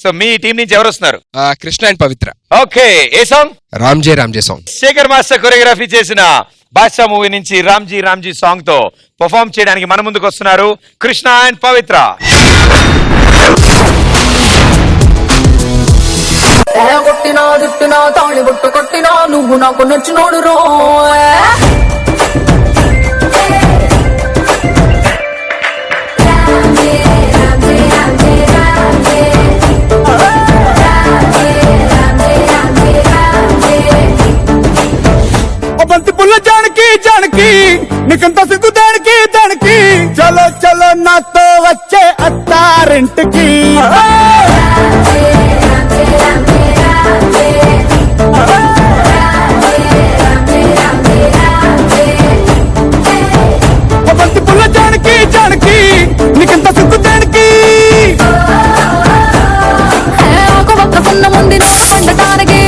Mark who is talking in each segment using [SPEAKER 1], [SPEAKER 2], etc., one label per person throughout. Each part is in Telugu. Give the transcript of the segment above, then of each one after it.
[SPEAKER 1] సో మీ టీం నుంచి ఎవరు వస్తున్నారు
[SPEAKER 2] ఆ, Krishna and Pavitra.
[SPEAKER 1] Okay A song
[SPEAKER 2] రామ్జే రామ్జే సాంగ్
[SPEAKER 1] శేఖర్ మాస్టర్ కొరియోగ్రఫీ చేసిన బాద్షా మూవీ నుంచి రామ్జీ రామ్జీ సాంగ్తో పర్ఫామ్ చేయడానికి మన ముందుకు వస్తున్నారు కృష్ణ అండ్ పవిత్ర.
[SPEAKER 3] కొట్టినా తిట్టినా తాళి బొట్టు కొట్టినా నువ్వు నాకు నచ్చినోడు రో
[SPEAKER 4] ఓ బంతి పుల్ల జానకి జానకి. నీకంత సిగ్గు దానికి దానికి. చలో చలో నాతో వచ్చే అత్తారింటికి.
[SPEAKER 3] పండటానికి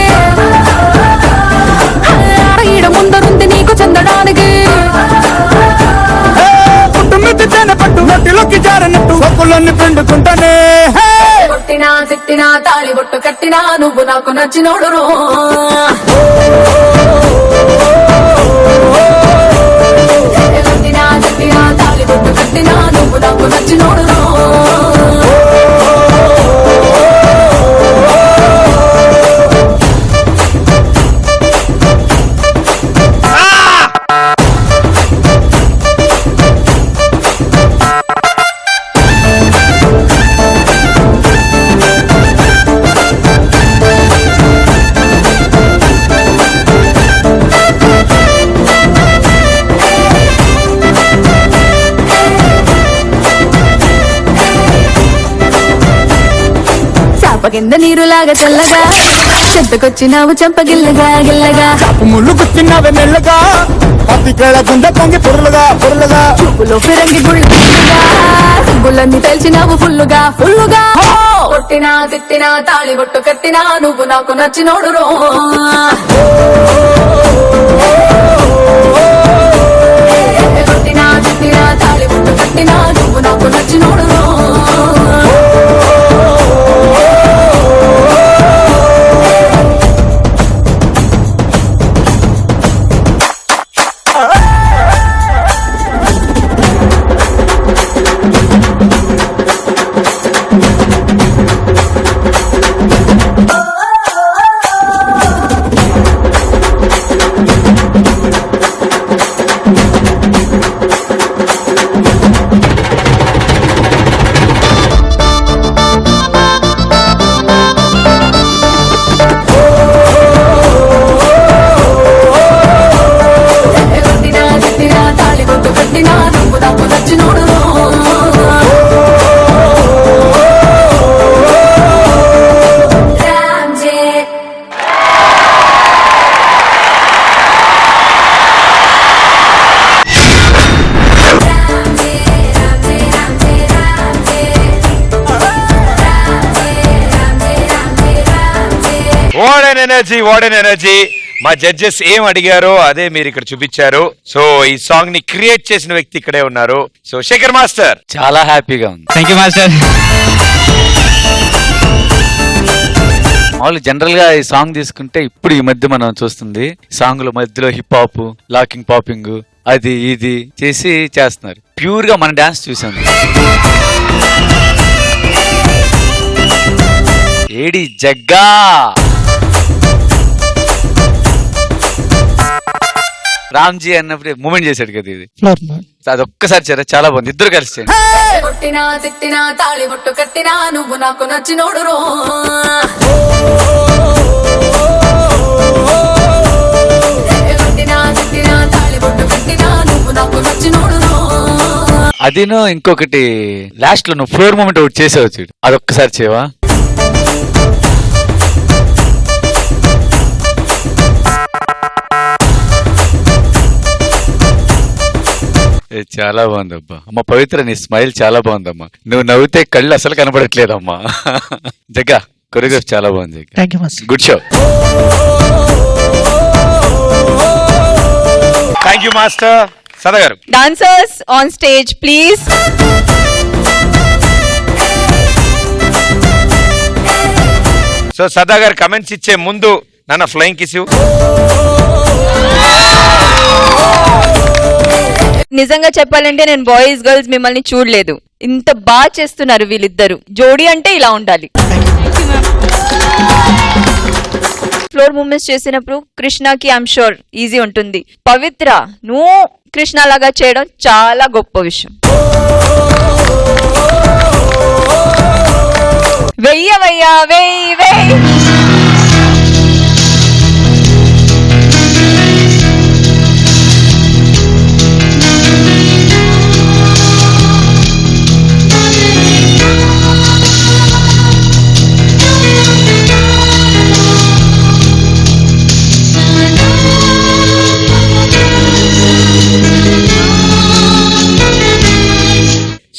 [SPEAKER 4] నోటిలోకి జారనట్టు సొక్కులన్నీ పిండుకుంటానే
[SPEAKER 3] కొట్టినా తిట్టినా తాళి బొట్టు కట్టినా నువ్వు నాకు నచ్చినోడు చాప కింద నీరులాగా చల్లగా చెంతకొచ్చినావు చెంపగిల్లగా గిల్లగా.
[SPEAKER 4] చాపు ముళ్ళు గుచ్చినవి మెల్లగా. పత్తికేళ గుండె పొంగి పొరులుగా పొరులుగా.
[SPEAKER 3] చూపులో ఫిరంగి గుళ్ళగా. సిగ్గులన్నీ తెలిసినావు ఫుల్లుగా ఫుల్లుగా. కొట్టినా తిట్టినా తాళి బొట్టు కట్టినా నువ్వు నాకు నచ్చినోడు రో
[SPEAKER 1] ఎనర్జీ వాడెన్ ఎనర్జీ మా జడ్జెస్ ఏం అడిగారో అదే మీరు ఇక్కడ చూపించారు. సో ఈ సాంగ్ని క్రియేట్ చేసిన వ్యక్తి ఇక్కడే ఉన్నారు. So Shekhar master.
[SPEAKER 5] చాలా హ్యాపీగా ఉంది.
[SPEAKER 6] థ్యాంక్ యూ మాస్టర్
[SPEAKER 5] మామూలు జనరల్గా ఈ సాంగ్ తీసుకుంటే ఇప్పుడు ఈ మధ్య మనం చూస్తుంది. సాంగ్లో మధ్యలో హిప్ హాప్ లాకింగ్ పాపింగ్ అది ఇది చేసి చేస్తున్నారు. ప్యూర్గా మన డాన్స్ చూసాం. ఏడి జగ్గా! రామ్జీ అన్నప్పుడు మూమెంట్ చేశాడు కదా ఇది. అది ఒక్కసారి చేరా చాలా బాగుంది. ఇద్దరు కలిసి చేయండి.
[SPEAKER 3] కొట్టినా తిట్టినా తాళి బొట్టు కట్టినా నువ్వు నాకు నచ్చినోడు రో.
[SPEAKER 5] అదిను ఇంకొకటి లాస్ట్లో నువ్వు ఫ్లోర్ మూమెంట్ ఒకటి చేసావు చూడు. అదొక్కసారి చేయవా? చాలా బాగుందబ్బా. అమ్మ పవిత్ర నీ స్మైల్ చాలా బాగుందమ్మా. నువ్వు నవ్వితే కళ్ళు అసలు కనబడట్లేదమ్మా. జగ్గా కొరియోగ్రాఫ్ చాలా బాగుంది good show
[SPEAKER 1] thank you master Sada గారు
[SPEAKER 7] Dancers on stage, please.
[SPEAKER 1] So Sada గారు కమెంట్స్ ఇచ్చే ముందు నాన్న ఫ్లయింగ్ కిస్
[SPEAKER 7] నిజంగా చెప్పాలంటే నేను బాయ్స్ గర్ల్స్ మిమ్మల్ని చూడలేదు. ఇంత బాగా చేస్తున్నారు వీళ్ళిద్దరు. జోడీ అంటే ఇలా ఉండాలి. ఫ్లోర్ మూమెంట్స్ చేసినప్పుడు కృష్ణకి ఐమ్ షూర్ ఈజీ ఉంటుంది. పవిత్ర నువ్వు కృష్ణ లాగా చేయడం చాలా గొప్ప విషయం. వెయ్యవయ్యా వెయ్యి వెయ్యి.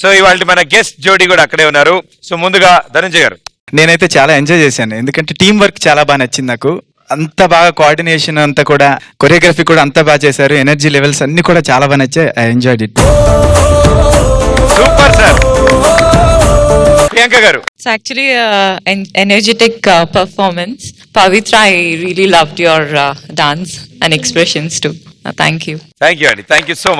[SPEAKER 1] సో ఇవాళ మన గెస్ట్ జోడీ కూడా అక్కడే ఉన్నారు. సో ముందుగా ధనంజయ్ గారు.
[SPEAKER 6] నేనైతే చాలా ఎంజాయ్ చేశాను. ఎందుకంటే టీం వర్క్ చాలా బాగా నచ్చింది నాకు. అంత బాగా కోఆర్డినేషన్ అంతా కూడా కొరియోగ్రఫీ కూడా అంత బాగా చేశారు. ఎనర్జీ లెవెల్స్ అన్ని కూడా చాలా బాగా నచ్చాయి. I enjoyed it
[SPEAKER 1] super sir Priyanka గారు.
[SPEAKER 8] It's actually uh, an energetic uh, performance. Pavitra, I really loved your uh, dance and expressions too. Uh, thank you.
[SPEAKER 1] Thank you అండి థ్యాంక్ యూ సో మచ్